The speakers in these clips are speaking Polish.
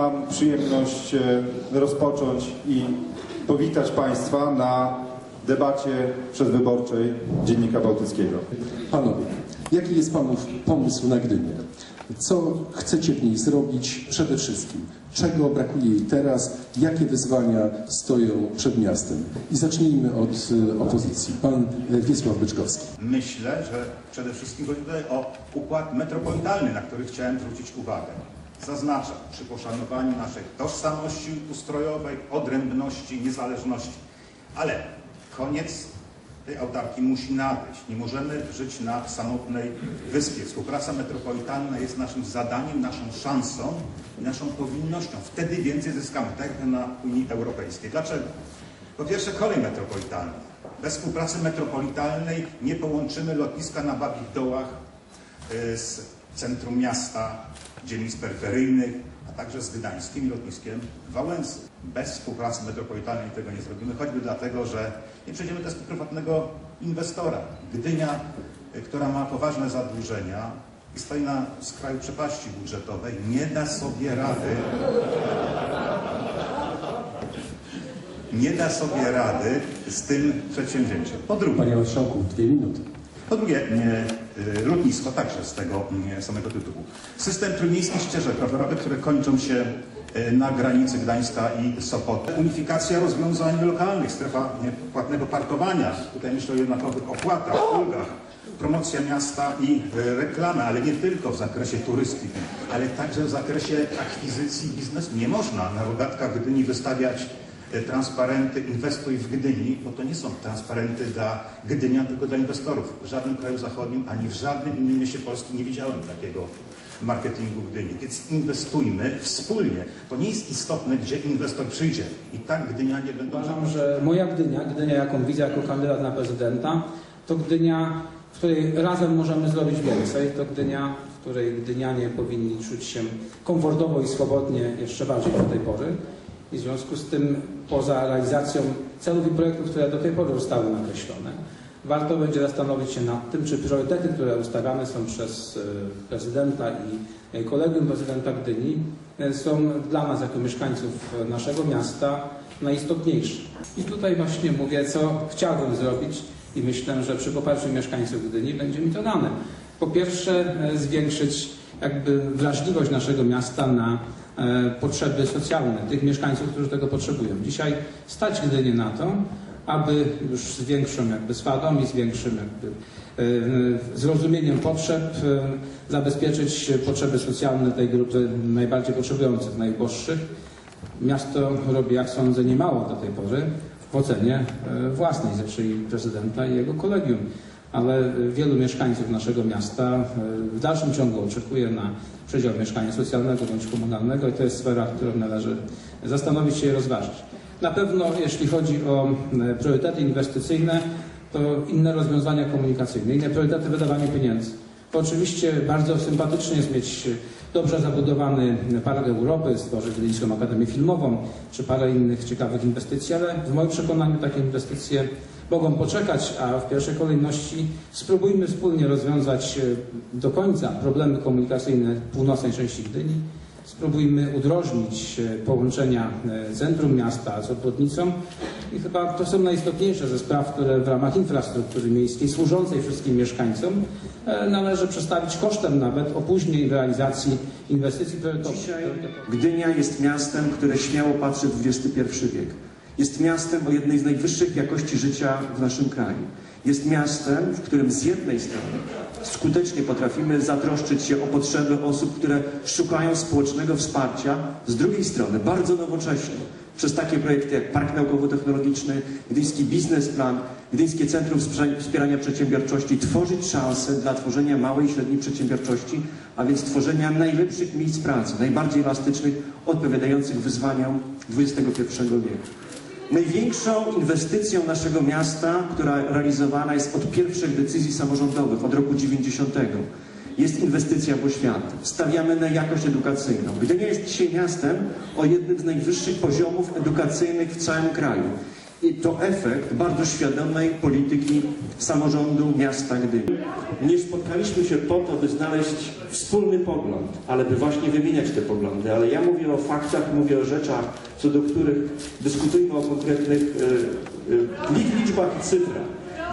mam przyjemność e, rozpocząć i powitać Państwa na debacie przedwyborczej Dziennika Bałtyckiego. Panowie, jaki jest Panów pomysł na Gdynię? Co chcecie w niej zrobić przede wszystkim? Czego brakuje jej teraz? Jakie wyzwania stoją przed miastem? I zacznijmy od y, opozycji. Pan y, Wiesław Byczkowski. Myślę, że przede wszystkim chodzi tutaj o układ metropolitalny, na który chciałem zwrócić uwagę. Zaznaczam, przy poszanowaniu naszej tożsamości ustrojowej, odrębności, niezależności. Ale koniec tej autarki musi nadejść. Nie możemy żyć na samotnej wyspie. Współpraca metropolitalna jest naszym zadaniem, naszą szansą i naszą powinnością. Wtedy więcej zyskamy, tak jak na Unii Europejskiej. Dlaczego? Po pierwsze kolej metropolitalna. Bez współpracy metropolitalnej nie połączymy lotniska na Babich Dołach y, z centrum miasta, dzielnic peryferyjnych, a także z gdańskim lotniskiem w Wałęsy. Bez współpracy metropolitalnej tego nie zrobimy, choćby dlatego, że nie przejdziemy testu prywatnego inwestora. Gdynia, y, która ma poważne zadłużenia i stoi na skraju przepaści budżetowej, nie da sobie rady nie da sobie rady z tym przedsięwzięciem. Po drugie, Panie Marszałku, dwie minuty. po drugie, nie, lotnisko także z tego nie, samego tytułu. System trójmiejskich ścieżek rowerowych, które kończą się y, na granicy Gdańska i Sopotu. Unifikacja rozwiązań lokalnych, strefa płatnego parkowania. Tutaj myślę o jednakowych opłatach, ulgach. Promocja miasta i y, reklama, ale nie tylko w zakresie turystyki, ale także w zakresie akwizycji biznesu. Nie można na rogatkach Gdyni wystawiać e, transparenty inwestuj w Gdyni, bo to nie są transparenty dla Gdynia, tylko dla inwestorów. W żadnym kraju zachodnim, ani w żadnym innym mieście Polski nie widziałem takiego marketingu Gdyni. Więc inwestujmy wspólnie. To nie jest istotne, gdzie inwestor przyjdzie. I tak Gdynia nie będą Uważam, że moja Gdynia, Gdynia jaką widzę jako kandydat na prezydenta, to Gdynia, w której razem możemy zrobić więcej. To Gdynia, w której Gdynianie powinni czuć się komfortowo i swobodnie jeszcze bardziej do tej pory. I w związku z tym, poza realizacją celów i projektów, które do tej pory zostały nakreślone, warto będzie zastanowić się nad tym, czy priorytety, które ustawiane są przez e, prezydenta i kolegium prezydenta Gdyni, e, są dla nas, jako mieszkańców naszego miasta, najistotniejsze. I tutaj właśnie mówię, co chciałbym zrobić i myślę, że przy poparciu mieszkańców Gdyni będzie mi to dane. Po pierwsze, e, zwiększyć jakby wrażliwość naszego miasta na potrzeby socjalne tych mieszkańców, którzy tego potrzebują. Dzisiaj stać Gdynię na to, aby już z większą jakby swadą i z większym jakby e, zrozumieniem potrzeb e, zabezpieczyć potrzeby socjalne tej grupy najbardziej potrzebujących, najuboższych. Miasto robi, jak sądzę, niemało do tej pory w ocenie e, własnej, czyli prezydenta i jego kolegium. Ale wielu mieszkańców naszego miasta e, w dalszym ciągu oczekuje na przedział mieszkania socjalnego bądź komunalnego i to jest sfera, którą należy zastanowić się i rozważyć. Na pewno, jeśli chodzi o e, priorytety inwestycyjne, to inne rozwiązania komunikacyjne, inne priorytety wydawania pieniędzy. Oczywiście bardzo sympatycznie jest mieć dobrze zabudowany Park Europy, stworzyć Gdyńską Akademię Filmową, czy parę innych ciekawych inwestycji, ale w moim przekonaniu takie inwestycje mogą poczekać, a w pierwszej kolejności spróbujmy wspólnie rozwiązać e, do końca problemy komunikacyjne północnej części Gdyni. Spróbujmy udrożnić e, połączenia e, centrum miasta z obwodnicą i chyba to są najistotniejsze ze spraw, które w ramach infrastruktury miejskiej służącej wszystkim mieszkańcom należy przestawić kosztem nawet opóźnień realizacji inwestycji priorytetowych. Dzisiaj Gdynia jest miastem, które śmiało patrzy w XXI wiek. Jest miastem o jednej z najwyższych jakości życia w naszym kraju. Jest miastem, w którym z jednej strony skutecznie potrafimy zatroszczyć się o potrzeby osób, które szukają społecznego wsparcia, z drugiej strony bardzo nowocześnie przez takie projekty jak Park Naukowo-Technologiczny, Gdyński Biznesplan, Gdyńskie Centrum Wspierania- Przedsiębiorczości tworzyć szanse dla tworzenia małej i średniej przedsiębiorczości, a więc tworzenia najlepszych miejsc pracy, najbardziej elastycznych, odpowiadających wyzwaniom XXI wieku. Największą inwestycją naszego miasta, która realizowana jest od pierwszych decyzji samorządowych, od roku 90, jest inwestycja w oświatę. Stawiamy na jakość edukacyjną. Gdynia jest dzisiaj miastem o jednym z najwyższych poziomów edukacyjnych w całym kraju. I to efekt bardzo świadomej polityki samorządu miasta Gdyni. Nie spotkaliśmy się po to, by znaleźć wspólny pogląd, ale by właśnie wymieniać te poglądy. Ale ja mówię o faktach, mówię o rzeczach, co do których dyskutujmy o konkretnych y, y, liczbach i cyfrach.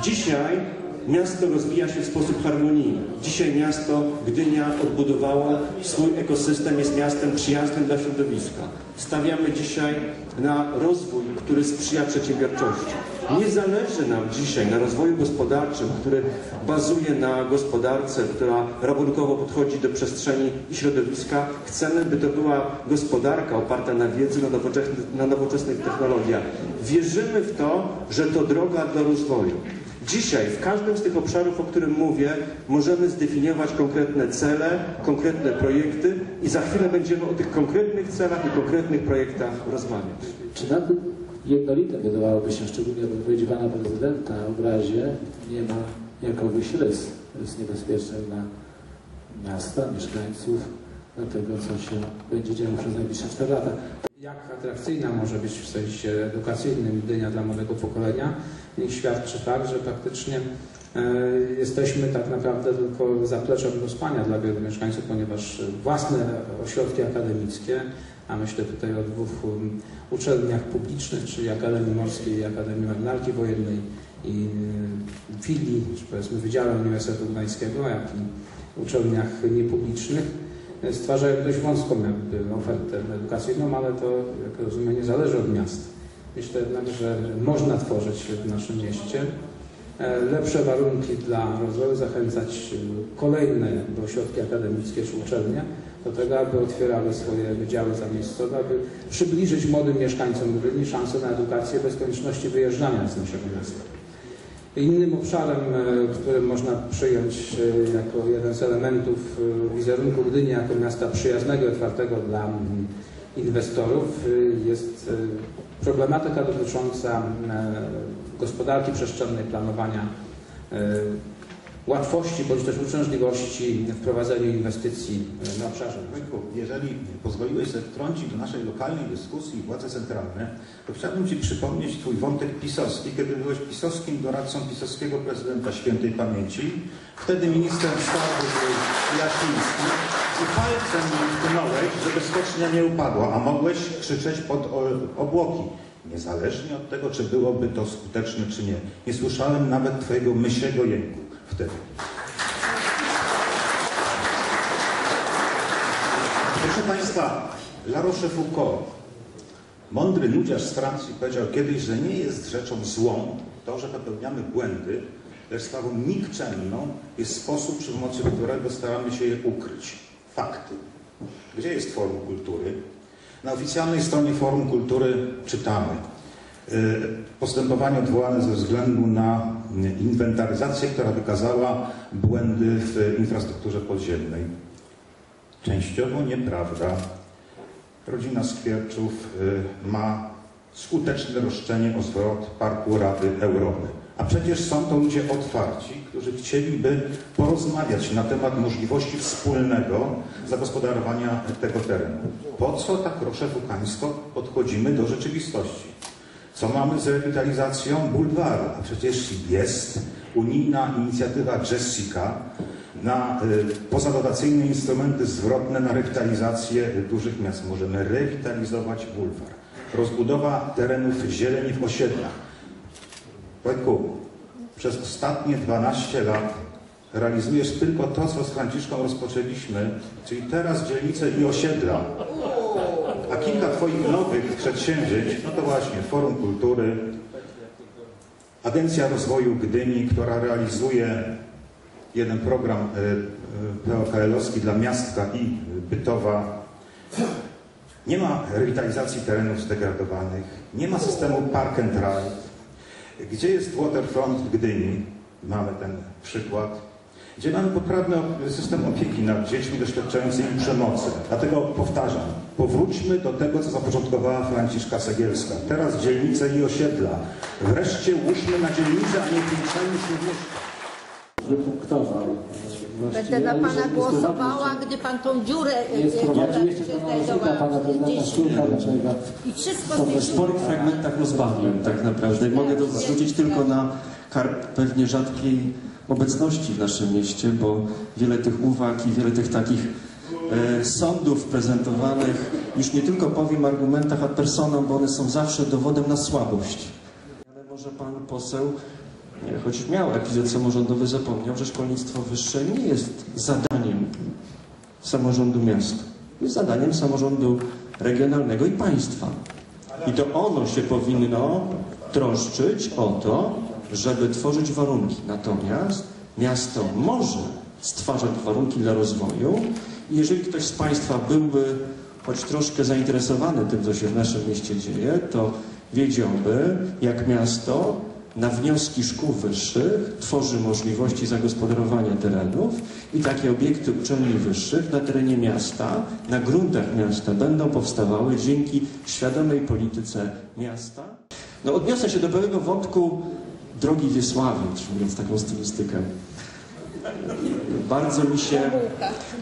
Dzisiaj miasto rozwija się w sposób harmonijny. Dzisiaj miasto Gdynia odbudowało swój ekosystem, jest miastem przyjaznym dla środowiska. Stawiamy dzisiaj na rozwój, który sprzyja przedsiębiorczości. Nie zależy nam dzisiaj na rozwoju gospodarczym, który bazuje na gospodarce, która rabunkowo podchodzi do przestrzeni i środowiska. Chcemy, by to była gospodarka oparta na wiedzy, na nowoczesnych, na nowoczesnych technologiach. Wierzymy w to, że to droga do rozwoju. Dzisiaj w każdym z tych obszarów, o którym mówię, możemy zdefiniować konkretne cele, konkretne projekty i za chwilę będziemy o tych konkretnych celach i konkretnych projektach rozmawiać. Czy na tym jednolitym wydawałoby się, szczególnie w wypowiedzi pana prezydenta, obrazie nie ma jakobyś rys, rys niebezpieczny dla miasta, mieszkańców, dla tego, co się będzie działo przez najbliższe 4 lata. Jak atrakcyjna może być w sensie edukacyjnym Gdynia dla młodego pokolenia, niech świadczy fakt, że praktycznie e, jesteśmy tak naprawdę tylko zapleczem do spania dla wielu mieszkańców, ponieważ własne ośrodki akademickie, a myślę tutaj o dwóch um, uczelniach publicznych, czyli Akademii Morskiej i Akademii Marynarki Wojennej i e, filii, czy powiedzmy Wydziale Uniwersytetu Gdańskiego, jak i uczelniach niepublicznych, stwarzają dość wąską jakby ofertę edukacyjną, ale to, jak rozumiem, nie zależy od miasta. Myślę jednak, że można tworzyć w naszym mieście e, lepsze warunki dla rozwoju, zachęcać e, kolejne ośrodki akademickie czy uczelnie do tego, aby otwierały swoje wydziały zamiejscowe, aby przybliżyć młodym mieszkańcom Gdyni szansę na edukację bez konieczności wyjeżdżania z naszego miasta. Innym obszarem, e, który można przyjąć e, jako jeden z elementów e, wizerunku Gdyni jako miasta przyjaznego i otwartego dla inwestorów jest problematyka dotycząca gospodarki przestrzennej, planowania łatwości bądź też uciążliwości w prowadzeniu inwestycji na obszarze. Wojtku, jeżeli pozwoliłeś sobie wtrącić do naszej lokalnej dyskusji władze centralne, to chciałbym Ci przypomnieć Twój wątek pisowski, kiedy byłeś pisowskim doradcą pisowskiego prezydenta świętej pamięci. Wtedy minister skarbu Jasiński i palcem tknąłeś, żeby stocznia nie upadła, a mogłeś krzyczeć pod obłoki. Niezależnie od tego, czy byłoby to skuteczne, czy nie. Nie słyszałem nawet Twojego mysiego jęku wtedy. Proszę Państwa, La Rochefoucauld, mądry nudziarz z Francji, powiedział kiedyś, że nie jest rzeczą złą to, że popełniamy błędy, lecz sprawą nikczemną jest sposób, przy pomocy którego staramy się je ukryć. Fakty. Gdzie jest Forum Kultury? Na oficjalnej stronie Forum Kultury czytamy y, postępowanie odwołane ze względu na inwentaryzację, która wykazała błędy w infrastrukturze podziemnej. Częściowo nieprawda. Rodzina Skwierczów y, ma skuteczne roszczenie o zwrot Parku Rady Europy. A przecież są to ludzie otwarci, którzy chcieliby porozmawiać na temat możliwości wspólnego zagospodarowania tego terenu. Po co tak roszefukańsko podchodzimy do rzeczywistości? Co mamy z rewitalizacją bulwaru? A przecież jest unijna inicjatywa Jessica na y, pozadotacyjne instrumenty zwrotne na rewitalizację dużych miast. Możemy rewitalizować bulwar. Rozbudowa terenów zieleni w osiedlach. Wojtku, przez ostatnie 12 lat realizujesz tylko to, co z Franciszką rozpoczęliśmy, czyli teraz dzielnice i osiedla. A kilka Twoich nowych przedsięwzięć, no to właśnie Forum Kultury, Agencja Rozwoju Gdyni, która realizuje jeden program y, y, POKL-owski dla miastka i Bytowa. Nie ma rewitalizacji terenów zdegradowanych, nie ma systemu park and ride. Gdzie jest waterfront w Gdyni? Mamy ten przykład. Gdzie mamy poprawny op- system opieki nad dziećmi doświadczającymi przemocy. Dlatego powtarzam, powróćmy do tego, co zapoczątkowała Franciszka Segielska. Teraz dzielnice i osiedla. Wreszcie łóżmy na dzielnice, a nie piętrzajmy się w. Wypunktował Będę na pana głosowała, gdy pan tą dziurę e, Nie e, należyta pana dlaczego I wszystko w sporych fragmentach rozbawiłem tak naprawdę. Mogę to zrzucić tylko na karp pewnie rzadkiej obecności w naszym mieście, bo wiele tych uwag i wiele tych takich e, sądów prezentowanych, już nie tylko powiem argumentach ad personam, bo one są zawsze dowodem na słabość. Ale może pan poseł, nie, choć miał epizod samorządowy, zapomniał, że szkolnictwo wyższe nie jest zadaniem samorządu miasta. Jest zadaniem samorządu regionalnego i państwa. I to ono się powinno troszczyć o to, żeby tworzyć warunki. Natomiast miasto może stwarzać warunki dla rozwoju jeżeli ktoś z Państwa byłby choć troszkę zainteresowany tym, co się w naszym mieście dzieje, to wiedziałby, jak miasto na wnioski szkół wyższych tworzy możliwości zagospodarowania terenów i takie obiekty uczelni wyższych na terenie miasta, na gruntach miasta będą powstawały dzięki świadomej polityce miasta. No odniosę się do pewnego wątku drogi Wiesławy, mówiąc taką stylistykę. Bardzo mi się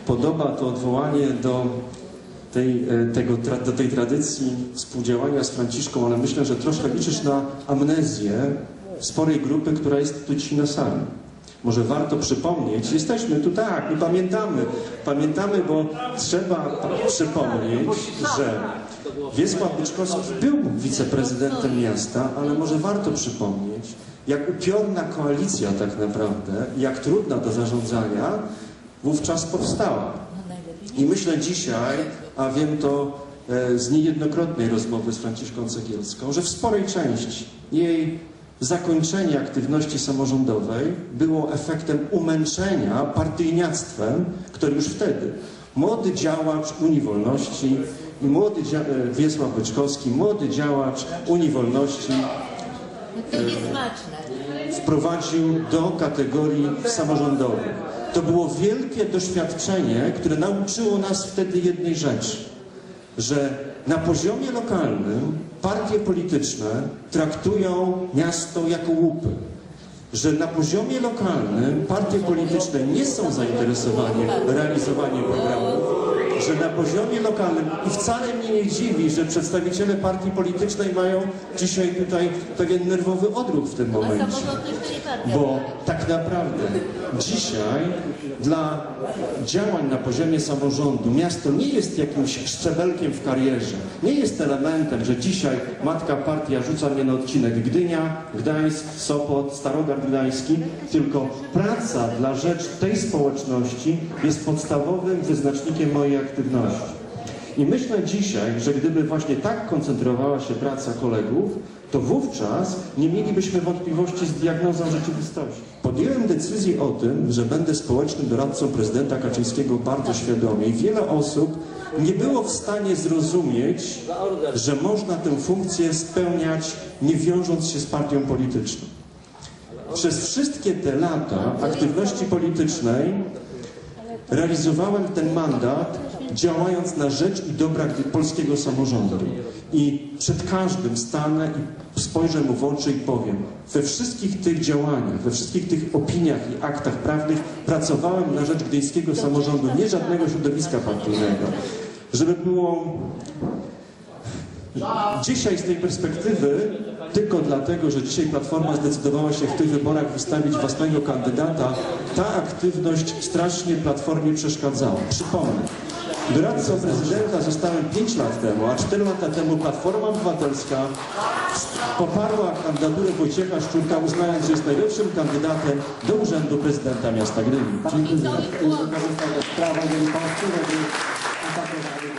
podoba to odwołanie do tej, e, tego, do tej tradycji współdziałania z Franciszką, ale myślę, że troszkę liczysz na amnezję sporej grupy, która jest tu dzisiaj na sali. Może warto przypomnieć, jesteśmy tu tak, my pamiętamy, pamiętamy, bo trzeba przypomnieć, że Wiesław Byczkowski był wiceprezydentem miasta, ale może warto przypomnieć, jak upiorna koalicja tak naprawdę, jak trudna do zarządzania wówczas powstała. I myślę dzisiaj, a wiem to e, z niejednokrotnej rozmowy z Franciszką Cegielską, że w sporej części jej zakończenie aktywności samorządowej było efektem umęczenia partyjniactwem, które już wtedy młody działacz Unii Wolności i młody dzia- e, Wiesław Byczkowski, młody działacz Unii Wolności No. Wprowadził do kategorii samorządowych. To było wielkie doświadczenie, które nauczyło nas wtedy jednej rzeczy, że na poziomie lokalnym partie polityczne traktują miasto jako łupy. Że na poziomie lokalnym partie polityczne nie są zainteresowane realizowaniem programów, że na poziomie lokalnym i wcale mnie nie dziwi, że przedstawiciele partii politycznej mają dzisiaj tutaj pewien nerwowy odruch w tym momencie. Bo tak naprawdę dzisiaj dla działań na poziomie samorządu miasto nie jest jakimś szczebelkiem w karierze. Nie jest elementem, że dzisiaj matka partia rzuca mnie na odcinek Gdynia, Gdańsk, Sopot, Starogard Gdański, tylko praca dla rzecz tej społeczności jest podstawowym wyznacznikiem mojej aktywności. I myślę dzisiaj, że gdyby właśnie tak koncentrowała się praca kolegów, to wówczas nie mielibyśmy wątpliwości z diagnozą rzeczywistości. Podjąłem decyzję o tym, że będę społecznym doradcą prezydenta Kaczyńskiego bardzo świadomie i wiele osób nie było w stanie zrozumieć, że można tę funkcję spełniać nie wiążąc się z partią polityczną. Przez wszystkie te lata aktywności politycznej realizowałem ten mandat działając na rzecz i dobra polskiego samorządu. I przed każdym stanę i spojrzę mu w oczy i powiem, we wszystkich tych działaniach, we wszystkich tych opiniach i aktach prawnych pracowałem na rzecz gdyńskiego samorządu, nie żadnego środowiska partyjnego. Żeby było Dzisiaj z tej perspektywy, tylko dlatego, że dzisiaj Platforma zdecydowała się w tych wyborach wystawić własnego kandydata, ta aktywność strasznie Platformie przeszkadzała. Przypomnę, doradcą prezydenta zostałem 5 lat temu, a 4 lata temu Platforma Obywatelska poparła kandydaturę Wojciecha Szczurka, uznając, że jest najlepszym kandydatem do urzędu prezydenta miasta Gdyni. Dziękuję żeby